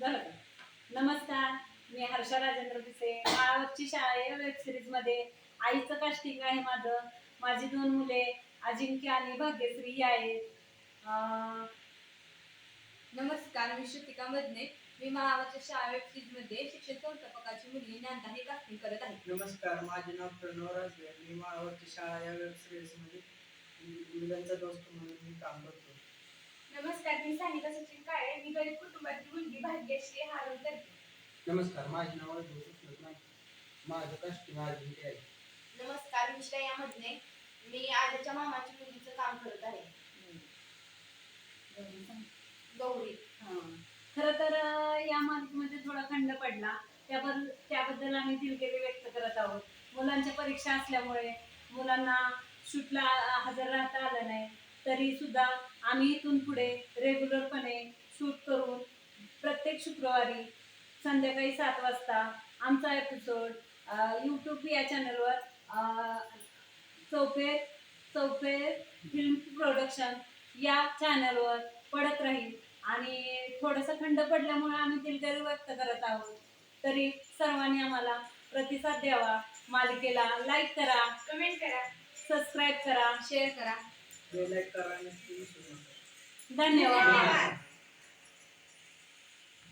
झालं का? नमस्कार मी हर्षा राजेंद्र पिसे. माळावरची शाळा या वेब सिरीजमध्ये. आईचं कास्टिंग आहे माझं. माझी दोन मुले अजिंक्य आणि भाग्यश्री आहेत. अं, नमस्कार मी श्रुतिका मदने. मी महाराष्ट्र शाळा वेबसिरीजमध्ये शिक्षण संस्थापकाची मुलगी ज्ञानदा हे कास्टिंग करत आहे. नमस्कार माझे नाव प्रणव राजवे. मी माळावरची शाळा या वेब सिरीजमध्ये मुलांचा दोस्त म्हणून मी काम करतो. नमस्कार मी सानिका सचिन काळे. मी गरीब कुटुंबातील मुलगी भाग्यश्री हारून करते. नमस्कार माझे नाव अजय सुषमत नाईक माझं कास्टिंग अजिंक्य आहे नमस्कार मी श्रेया मदने मी आजच्या मामाच्या मुलीचं काम करत आहे. गौरी. हां. खरं तर या मालिकेमध्ये थोडा खंड पडला. त्याबद्दल त्याबद्दल आम्ही दिलगिरी व्यक्त करत आहोत. मुलांच्या परीक्षा असल्यामुळे मुलांना शूटला हजर राहता आलं नाही. तरी सुद्धा आम्ही इथून पुढे रेग्युलरपणे शूट करून प्रत्येक शुक्रवारी संध्याकाळी सात वाजता आमचा एपिसोड यूट्यूब या चॅनलवर चौफेर चौफेर फिल्म प्रोडक्शन या चॅनलवर पडत राहील. आणि थोडंसं खंड पडल्यामुळे आम्ही दिलगिरी व्यक्त करत आहोत. तरी सर्वांनी आम्हाला प्रतिसाद द्यावा. मालिकेला लाईक करा कमेंट करा. सबस्क्राईब करा शेअर करा. धन्यवाद.